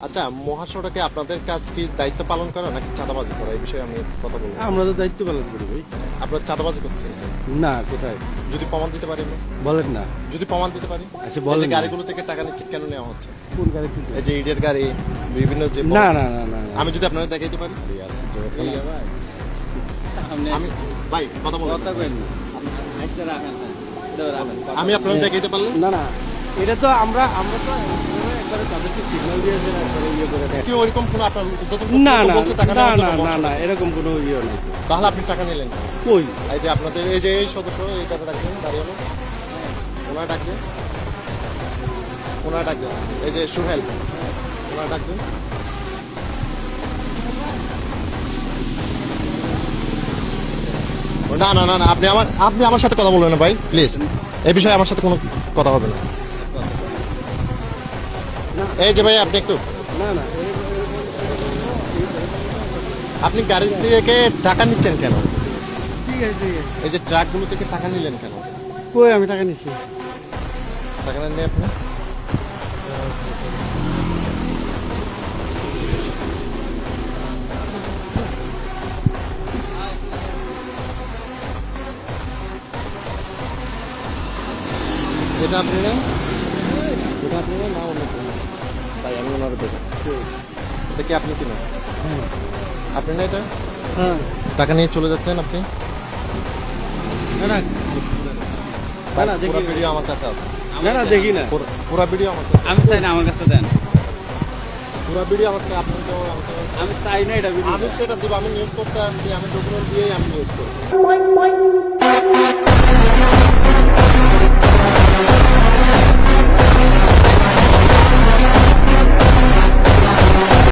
আচ্ছা মহাসড়কে আপনাদের কাজ কি দায়িত্ব পালন করা নাকি চাঁদাবাজি করা? এই বিষয়ে আমি কথা বলব। আমরা তো দায়িত্ব পালন করি ভাই। আপনার চাঁদাবাজি করছেন? না কোথায়? যদি প্রমাণ দিতে পারি বলেন না। যদি প্রমাণ দিতে পারি? আচ্ছা, বলেন গাড়িগুলো থেকে টাকা নিচ্ছে কেন নেওয়া হচ্ছে? কোন গাড়ি? এই যে ইডের গাড়ি বিভিন্ন যে না না না না। আমি যদি আপনাদের দেখাইতে পারি? আমি ভাই কথা বলুন। আমি আপনাদের দেখাইতে পারলে? না না। এটা তো আমরা আমরা তো ইয়ে না না না না না না এরকম কোনো ইয়ে নেই। তাহলে আপনি টাকা নিলেন? কই? এই যে আপনাদের এই যে এই সদস্য ডাকবেন দাঁড়িয়ে ওনার ডাকবেন ওনার ডাকবেন এই যে সুহেল ওনার ডাকবেন না না না না আপনি আমার আপনি আমার সাথে কথা বলবেন না ভাই প্লিজ এই বিষয়ে আমার সাথে কোনো কথা হবে না। এই যে ভাই আপনি একটু। না না আপনি গাড়ি থেকে টাকা নিচ্ছেন কেন? এই যে ট্রাকগুলো থেকে টাকা নিলেন কেন? কই আমি টাকা নিচ্ছি টাকা নেন আপনি। এটা আপনি আমি ওনার দেবো এটা কি আপনি কিনেন? আপনি না এটা? হ্যাঁ টাকা নিয়ে চলে যাচ্ছেন আপনি? না না। না না দেখি। ভিডিও আমার কাছে আছে। না না দেখি না। পুরো- ভিডিও আমার কাছে আমি চাই না আমার কাছে দেন। পুরো ভিডিও আমার কাছে আপনি তো আমি চাই না এটা। আমি সেটা দিব আমি নিউজ করতে আসছি আমি ডকুমেন্ট দিয়েই আমি নিউজ করব।